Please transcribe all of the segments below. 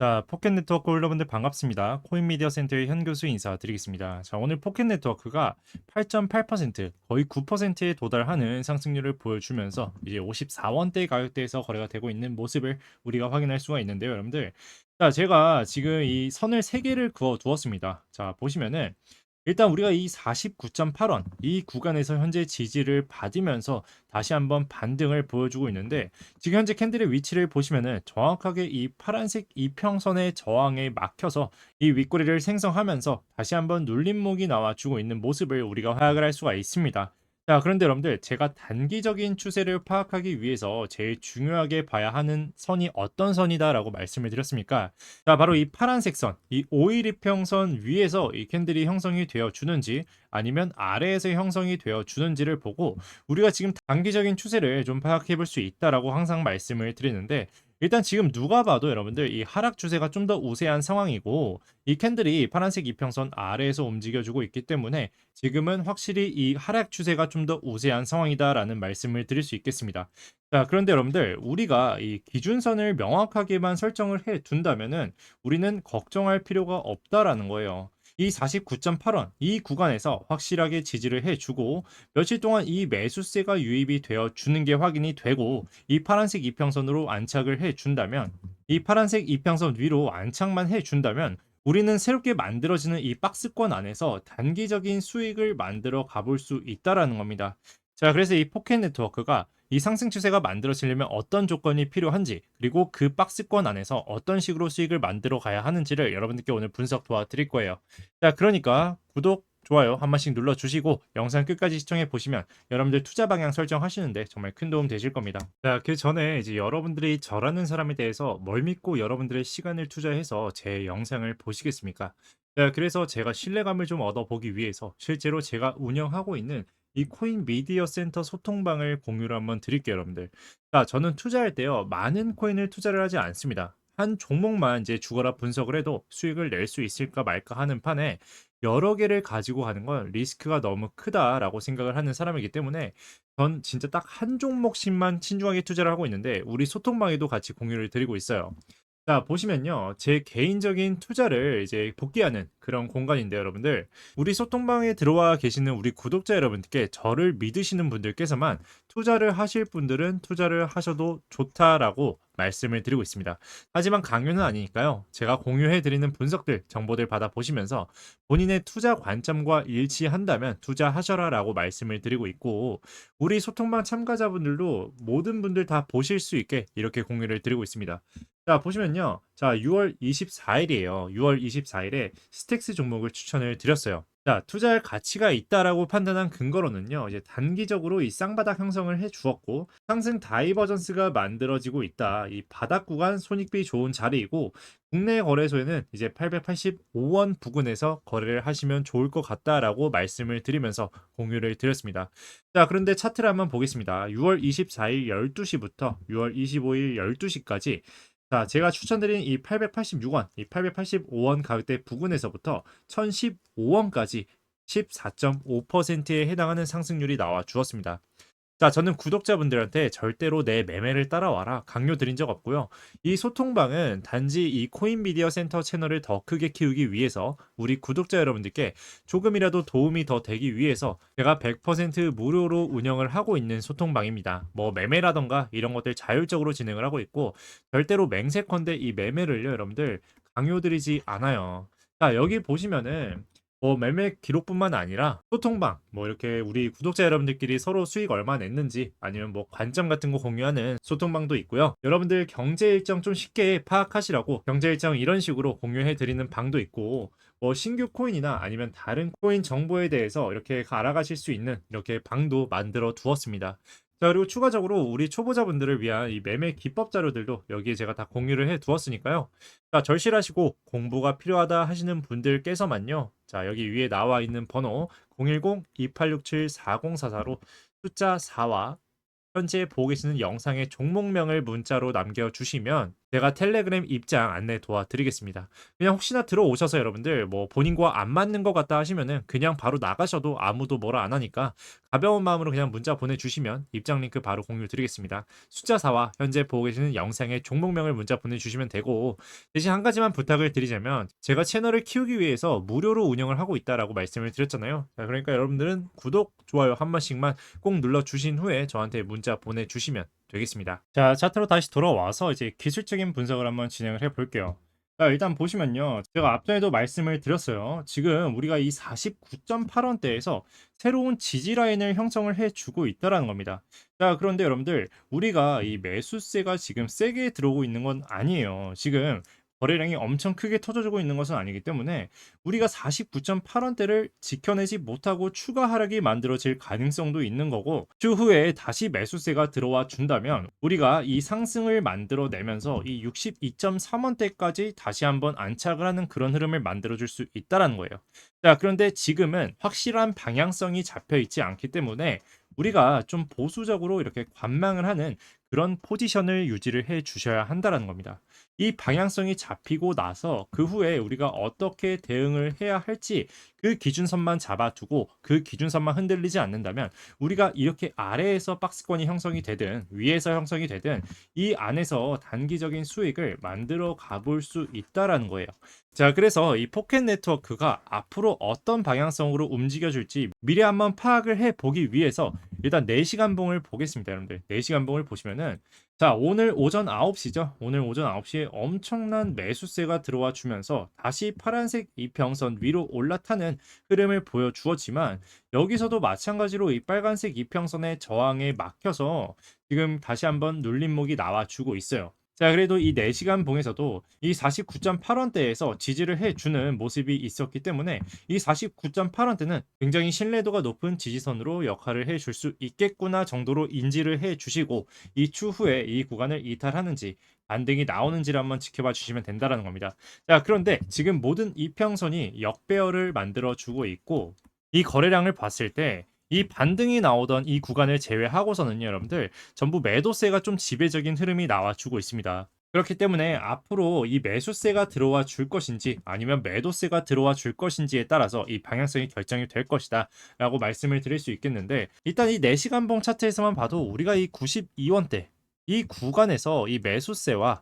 자, 포켓 네트워크 여러분들 반갑습니다. 코인 미디어 센터의 현 교수 인사드리겠습니다. 자, 오늘 포켓 네트워크가 8.8% 거의 9%에 도달하는 상승률을 보여주면서 이제 54원대 가격대에서 거래가 되고 있는 모습을 우리가 확인할 수가 있는데요, 여러분들. 자, 제가 지금 이 선을 3개를 그어 두었습니다. 자, 보시면은 일단 우리가 이 49.8원 이 구간에서 현재 지지를 받으면서 다시 한번 반등을 보여주고 있는데 지금 현재 캔들의 위치를 보시면은 정확하게 이 파란색 이평선의 저항에 막혀서 이 윗꼬리를 생성하면서 다시 한번 눌림목이 나와주고 있는 모습을 우리가 파악을 할 수가 있습니다. 자, 그런데 여러분들 제가 단기적인 추세를 파악하기 위해서 제일 중요하게 봐야 하는 선이 어떤 선이다라고 말씀을 드렸습니까? 자, 바로 이 파란색 선, 이 5일 이평선 위에서 이 캔들이 형성이 되어 주는지 아니면 아래에서 형성이 되어 주는지를 보고 우리가 지금 단기적인 추세를 좀 파악해 볼 수 있다라고 항상 말씀을 드리는데 일단 지금 누가 봐도 여러분들 이 하락 추세가 좀 더 우세한 상황이고 이 캔들이 파란색 이평선 아래에서 움직여주고 있기 때문에 지금은 확실히 이 하락 추세가 좀 더 우세한 상황이다라는 말씀을 드릴 수 있겠습니다. 자, 그런데 여러분들 우리가 이 기준선을 명확하게만 설정을 해 둔다면은 우리는 걱정할 필요가 없다라는 거예요. 이 49.8원 이 구간에서 확실하게 지지를 해주고 며칠 동안 이 매수세가 유입이 되어 주는 게 확인이 되고 이 파란색 이평선으로 안착을 해준다면 이 파란색 이평선 위로 안착만 해준다면 우리는 새롭게 만들어지는 이 박스권 안에서 단기적인 수익을 만들어 가볼 수 있다라는 겁니다. 자, 그래서 이 포켓 네트워크가 이 상승 추세가 만들어지려면 어떤 조건이 필요한지 그리고 그 박스권 안에서 어떤 식으로 수익을 만들어 가야 하는지를 여러분들께 오늘 분석 도와드릴 거예요. 자, 그러니까 구독, 좋아요 한 번씩 눌러주시고 영상 끝까지 시청해 보시면 여러분들 투자 방향 설정하시는데 정말 큰 도움 되실 겁니다. 자, 그 전에 이제 여러분들이 저라는 사람에 대해서 뭘 믿고 여러분들의 시간을 투자해서 제 영상을 보시겠습니까? 자, 그래서 제가 신뢰감을 좀 얻어보기 위해서 실제로 제가 운영하고 있는 이 코인 미디어 센터 소통방을 공유를 한번 드릴게요, 여러분들. 자, 저는 투자할 때요, 많은 코인을 투자를 하지 않습니다. 한 종목만 이제 죽어라 분석을 해도 수익을 낼 수 있을까 말까 하는 판에 여러 개를 가지고 가는 건 리스크가 너무 크다라고 생각을 하는 사람이기 때문에 전 진짜 딱 한 종목씩만 신중하게 투자를 하고 있는데 우리 소통방에도 같이 공유를 드리고 있어요. 자, 보시면요. 제 개인적인 투자를 이제 복귀하는 그런 공간인데요, 여러분들. 우리 소통방에 들어와 계시는 우리 구독자 여러분들께 저를 믿으시는 분들께서만 투자를 하실 분들은 투자를 하셔도 좋다라고 말씀을 드리고 있습니다. 하지만 강요는 아니니까요. 제가 공유해 드리는 분석들, 정보들 받아 보시면서 본인의 투자 관점과 일치한다면 투자하셔라라고 말씀을 드리고 있고 우리 소통방 참가자분들도 모든 분들 다 보실 수 있게 이렇게 공유를 드리고 있습니다. 자, 보시면요. 자, 6월 24일이에요. 6월 24일에 스택스 종목을 추천을 드렸어요. 자, 투자할 가치가 있다라고 판단한 근거로는요. 이제 단기적으로 이 쌍바닥 형성을 해 주었고 상승 다이버전스가 만들어지고 있다. 이 바닥 구간 손익비 좋은 자리이고 국내 거래소에는 이제 885원 부근에서 거래를 하시면 좋을 것 같다라고 말씀을 드리면서 공유를 드렸습니다. 자, 그런데 차트를 한번 보겠습니다. 6월 24일 12시부터 6월 25일 12시까지 자, 제가 추천드린 이 886원, 이 885원 가격대 부근에서부터 1015원까지 14.5%에 해당하는 상승률이 나와 주었습니다. 자, 저는 구독자분들한테 절대로 내 매매를 따라와라 강요 드린 적 없고요. 이 소통방은 단지 이 코인 미디어 센터 채널을 더 크게 키우기 위해서 우리 구독자 여러분들께 조금이라도 도움이 더 되기 위해서 제가 100% 무료로 운영을 하고 있는 소통방입니다. 뭐 매매라던가 이런 것들 자율적으로 진행을 하고 있고 절대로 맹세컨대 이 매매를요, 여러분들 강요드리지 않아요. 자, 여기 보시면은 뭐 매매 기록뿐만 아니라 소통방 뭐 이렇게 우리 구독자 여러분들끼리 서로 수익 얼마 냈는지 아니면 뭐 관점 같은 거 공유하는 소통방도 있고요. 여러분들 경제 일정 좀 쉽게 파악하시라고 경제 일정 이런 식으로 공유해 드리는 방도 있고 뭐 신규 코인이나 아니면 다른 코인 정보에 대해서 이렇게 알아가실 수 있는 이렇게 방도 만들어 두었습니다. 자, 그리고 추가적으로 우리 초보자분들을 위한 이 매매 기법 자료들도 여기에 제가 다 공유를 해 두었으니까요. 자, 절실하시고 공부가 필요하다 하시는 분들께서만요. 자, 여기 위에 나와 있는 번호 010-2867-4044로 숫자 4와 현재 보고 계시는 영상의 종목명을 문자로 남겨주시면 제가 텔레그램 입장 안내 도와드리겠습니다. 그냥 혹시나 들어오셔서 여러분들 뭐 본인과 안 맞는 것 같다 하시면은 그냥 바로 나가셔도 아무도 뭐라 안 하니까 가벼운 마음으로 그냥 문자 보내주시면 입장 링크 바로 공유 드리겠습니다. 숫자 4와 현재 보고 계시는 영상의 종목명을 문자 보내주시면 되고 대신 한 가지만 부탁을 드리자면 제가 채널을 키우기 위해서 무료로 운영을 하고 있다라고 말씀을 드렸잖아요. 자, 그러니까 여러분들은 구독, 좋아요 한 번씩만 꼭 눌러 주신 후에 저한테 문자 보내주시면 되겠습니다. 자, 차트로 다시 돌아와서 이제 기술적인 분석을 한번 진행을 해 볼게요. 자, 일단 보시면요. 제가 앞전에도 말씀을 드렸어요. 지금 우리가 이 49.8원대에서 새로운 지지 라인을 형성을 해 주고 있다라는 겁니다. 자, 그런데 여러분들, 우리가 이 매수세가 지금 세게 들어오고 있는 건 아니에요. 지금 거래량이 엄청 크게 터져주고 있는 것은 아니기 때문에 우리가 49.8원대를 지켜내지 못하고 추가 하락이 만들어질 가능성도 있는 거고 추후에 다시 매수세가 들어와 준다면 우리가 이 상승을 만들어내면서 이 62.3원대까지 다시 한번 안착을 하는 그런 흐름을 만들어줄 수 있다라는 거예요. 자, 그런데 지금은 확실한 방향성이 잡혀 있지 않기 때문에 우리가 좀 보수적으로 이렇게 관망을 하는 그런 포지션을 유지를 해 주셔야 한다라는 겁니다. 이 방향성이 잡히고 나서 그 후에 우리가 어떻게 대응을 해야 할지 그 기준선만 잡아두고 그 기준선만 흔들리지 않는다면 우리가 이렇게 아래에서 박스권이 형성이 되든 위에서 형성이 되든 이 안에서 단기적인 수익을 만들어 가볼 수 있다라는 거예요. 자, 그래서 이 포켓 네트워크가 앞으로 어떤 방향성으로 움직여줄지 미리 한번 파악을 해 보기 위해서 일단 4시간 봉을 보겠습니다, 여러분들. 4시간 봉을 보시면은 자, 오늘 오전 9시죠. 오늘 오전 9시에 엄청난 매수세가 들어와 주면서 다시 파란색 이평선 위로 올라타는 흐름을 보여주었지만 여기서도 마찬가지로 이 빨간색 이평선의 저항에 막혀서 지금 다시 한번 눌림목이 나와주고 있어요. 자, 그래도 이 4시간 봉에서도 이 49.8원대에서 지지를 해주는 모습이 있었기 때문에 이 49.8원대는 굉장히 신뢰도가 높은 지지선으로 역할을 해줄 수 있겠구나 정도로 인지를 해주시고 이 추후에 이 구간을 이탈하는지 반등이 나오는지를 한번 지켜봐 주시면 된다라는 겁니다. 자, 그런데 지금 모든 이평선이 역배열을 만들어 주고 있고 이 거래량을 봤을 때 이 반등이 나오던 이 구간을 제외하고서는요, 여러분들 전부 매도세가 좀 지배적인 흐름이 나와주고 있습니다. 그렇기 때문에 앞으로 이 매수세가 들어와 줄 것인지 아니면 매도세가 들어와 줄 것인지에 따라서 이 방향성이 결정이 될 것이다 라고 말씀을 드릴 수 있겠는데 일단 이 4시간 봉 차트에서만 봐도 우리가 이 92원대 이 구간에서 이 매수세와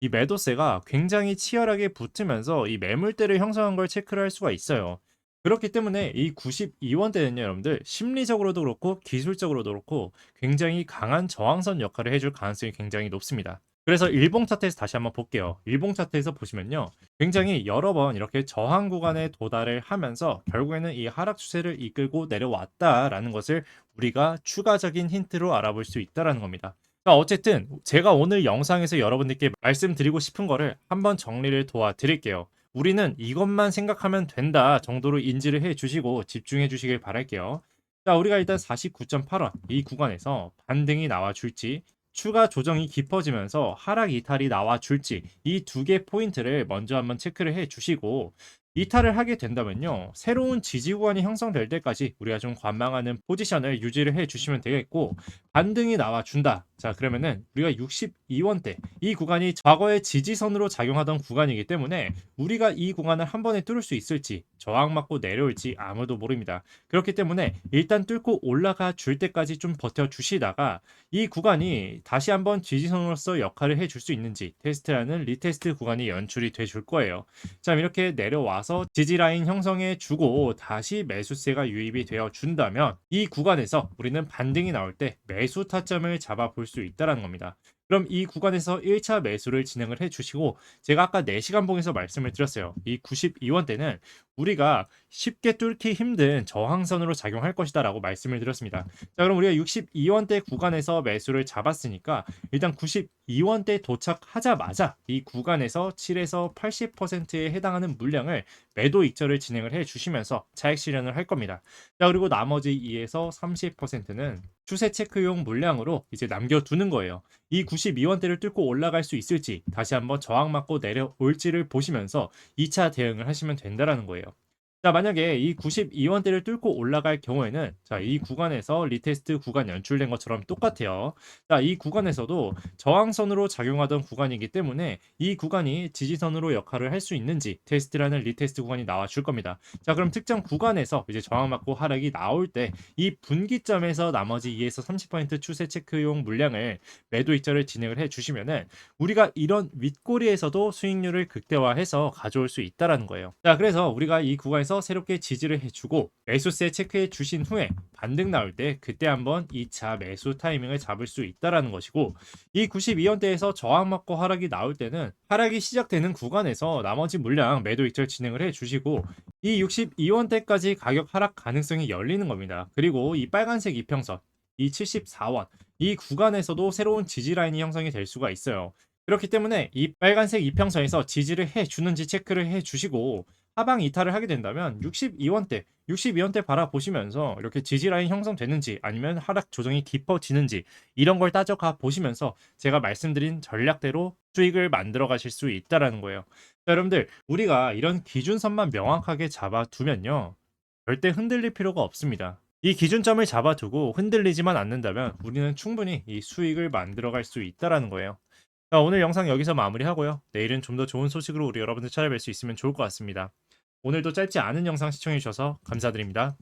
이 매도세가 굉장히 치열하게 붙으면서 이 매물대를 형성한 걸 체크를 할 수가 있어요. 그렇기 때문에 이 92원대는요, 여러분들 심리적으로도 그렇고 기술적으로도 그렇고 굉장히 강한 저항선 역할을 해줄 가능성이 굉장히 높습니다. 그래서 일봉 차트에서 다시 한번 볼게요. 일봉 차트에서 보시면요. 굉장히 여러 번 이렇게 저항 구간에 도달을 하면서 결국에는 이 하락 추세를 이끌고 내려왔다라는 것을 우리가 추가적인 힌트로 알아볼 수 있다라는 겁니다. 자, 어쨌든 제가 오늘 영상에서 여러분들께 말씀드리고 싶은 거를 한번 정리를 도와드릴게요. 우리는 이것만 생각하면 된다 정도로 인지를 해 주시고 집중해 주시길 바랄게요. 자, 우리가 일단 49.8원 이 구간에서 반등이 나와 줄지 추가 조정이 깊어지면서 하락 이탈이 나와 줄지 이 두 개 포인트를 먼저 한번 체크를 해 주시고 이탈을 하게 된다면요. 새로운 지지 구간이 형성될 때까지 우리가 좀 관망하는 포지션을 유지를 해 주시면 되겠고 반등이 나와 준다. 자, 그러면은 우리가 62원대 이 구간이 과거의 지지선으로 작용하던 구간이기 때문에 우리가 이 구간을 한 번에 뚫을 수 있을지 저항 맞고 내려올지 아무도 모릅니다. 그렇기 때문에 일단 뚫고 올라가 줄 때까지 좀 버텨 주시다가 이 구간이 다시 한번 지지선으로서 역할을 해 줄 수 있는지 테스트라는 리테스트 구간이 연출이 돼 줄 거예요. 자, 이렇게 내려와 서 지지 라인 형성해 주고 다시 매수세가 유입이 되어 준다면 이 구간에서 우리는 반등이 나올 때 매수 타점을 잡아 볼 수 있다라는 겁니다. 그럼 이 구간에서 1차 매수를 진행을 해 주시고 제가 아까 4시간 봉에서 말씀을 드렸어요. 이 92원대는 우리가 쉽게 뚫기 힘든 저항선으로 작용할 것이다 라고 말씀을 드렸습니다. 자 그럼 우리가 62원대 구간에서 매수를 잡았으니까 일단 92원대 도착하자마자 이 구간에서 7에서 80%에 해당하는 물량을 매도 익절을 진행을 해 주시면서 차익 실현을 할 겁니다. 자 그리고 나머지 2에서 30%는 추세 체크용 물량으로 이제 남겨두는 거예요. 이 92원대를 뚫고 올라갈 수 있을지 다시 한번 저항 맞고 내려올지를 보시면서 2차 대응을 하시면 된다라는 거예요. 자, 만약에 이 92원대를 뚫고 올라갈 경우에는 자, 이 구간에서 리테스트 구간 연출된 것처럼 똑같아요. 자, 이 구간에서도 저항선으로 작용하던 구간이기 때문에 이 구간이 지지선으로 역할을 할 수 있는지 테스트라는 리테스트 구간이 나와 줄 겁니다. 자, 그럼 특정 구간에서 이제 저항 맞고 하락이 나올 때 이 분기점에서 나머지 2에서 30% 추세 체크용 물량을 매도 입자를 진행을 해 주시면은 우리가 이런 윗꼬리에서도 수익률을 극대화해서 가져올 수 있다라는 거예요. 자, 그래서 우리가 이 구간에서 새롭게 지지를 해주고 매수세 체크해 주신 후에 반등 나올 때 그때 한번 2차 매수 타이밍을 잡을 수 있다라는 것이고 이 92원대에서 저항 맞고 하락이 나올 때는 하락이 시작되는 구간에서 나머지 물량 매도 입절 진행을 해 주시고 이 62원대까지 가격 하락 가능성이 열리는 겁니다. 그리고 이 빨간색 이평선 이 74원 이 구간에서도 새로운 지지 라인이 형성이 될 수가 있어요. 그렇기 때문에 이 빨간색 이평선에서 지지를 해 주는지 체크를 해 주시고 하방 이탈을 하게 된다면 62원대, 62원대 바라보시면서 이렇게 지지 라인 형성되는지 아니면 하락 조정이 깊어지는지 이런 걸 따져가 보시면서 제가 말씀드린 전략대로 수익을 만들어 가실 수 있다라는 거예요. 자, 여러분들 우리가 이런 기준선만 명확하게 잡아두면요. 절대 흔들릴 필요가 없습니다. 이 기준점을 잡아두고 흔들리지만 않는다면 우리는 충분히 이 수익을 만들어 갈 수 있다라는 거예요. 자, 오늘 영상 여기서 마무리하고요. 내일은 좀 더 좋은 소식으로 우리 여러분들 찾아뵐 수 있으면 좋을 것 같습니다. 오늘도 짧지 않은 영상 시청해 주셔서 감사드립니다.